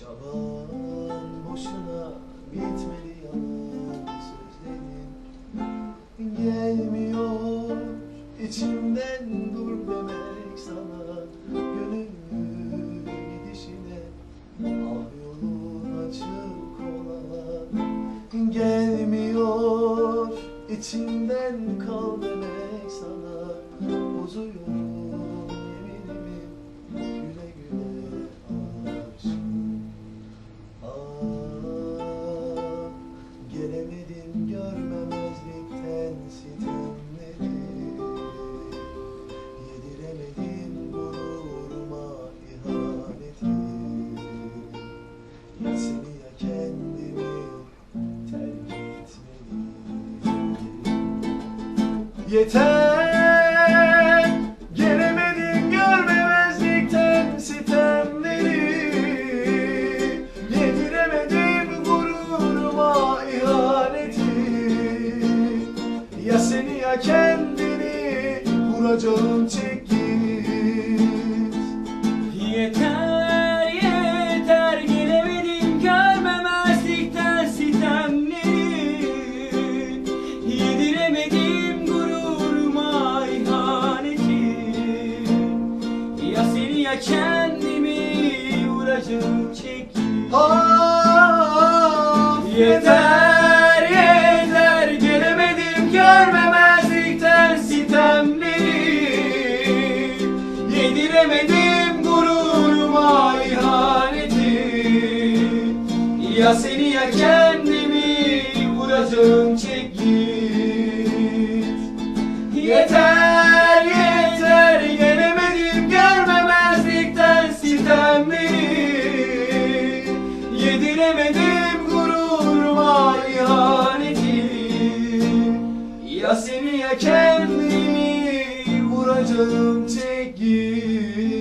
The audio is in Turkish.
Çaban boşuna bitmedi yalan sözlerin. Gelmiyor içimden dur demek sana. Gönül gidişine ah yolun açık olan Gelmiyor içimden kal demek sana. Uzuyor Yeter. Gelemedim görmemezlikten sitemleri. Yediremedim gururuma ihaneti. Ya seni ya kendini vuracağım çek Kendimi vuracağım çek Of Yeter yeter. Gelemedim görmemezlikten sitemleri Yediremedim gururuma ihaneti. Ya seni ya kendimi vuracağım çek git Yeter Yediremedim gururuma ihaneti Ya seni ya kendimi vuracağım git